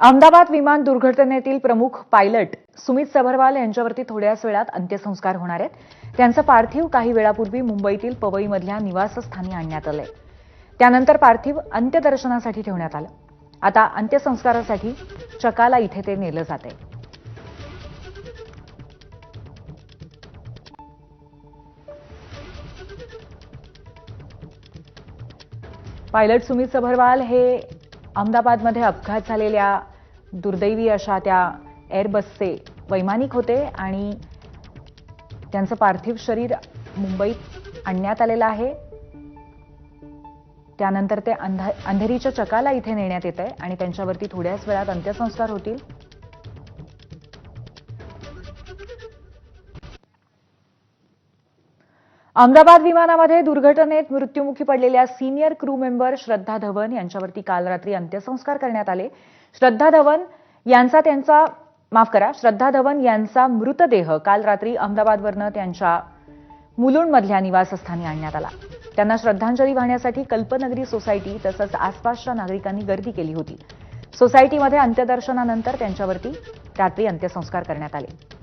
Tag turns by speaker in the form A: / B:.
A: अहमदाबाद विमान दुर्घटनेतील प्रमुख पायलट सुमित सभरवाल यांच्यावरती थोड्याच वेळात अंत्यसंस्कार होणार आहेत. त्यांचं पार्थिव काही वेळापूर्वी मुंबईतील पवईमधल्या निवासस्थानी आणण्यात आलंय. त्यानंतर पार्थिव अंत्यदर्शनासाठी ठेवण्यात आलं. आता अंत्यसंस्कारासाठी चकाला इथे ते नेलं जात आहे पायलट सुमित सभरवाल हे अहमदाबादमध्ये अपघात झालेल्या दुर्दैवी अशा त्या एअरबसचे वैमानिक होते आणि त्यांचं पार्थिव शरीर मुंबईत आणण्यात आलेलं आहे. त्यानंतर ते अंधा अंधेरीच्या चकाला इथे नेण्यात येत आहे आणि त्यांच्यावरती थोड्याच वेळात अंत्यसंस्कार होतील. अहमदाबाद विमानामध्ये दुर्घटनेत मृत्युमुखी पडलेल्या senior crew member Shraddha Dhawan यांच्यावरती काल रात्री अंत्यसंस्कार करण्यात आले. श्रद्धा धवन यांचा त्यांचा माफ करा श्रद्धा धवन यांचा मृतदेह काल रात्री अहमदाबादवरनं त्यांच्या मुलुंडमधल्या निवासस्थानी आणण्यात आला. त्यांना श्रद्धांजली वाहण्यासाठी कल्पनगरी सोसायटी तसंच आसपासच्या नागरिकांनी गर्दी केली होती. सोसायटीमध्ये अंत्यदर्शनानंतर त्यांच्यावरती रात्री अंत्यसंस्कार करण्यात आले.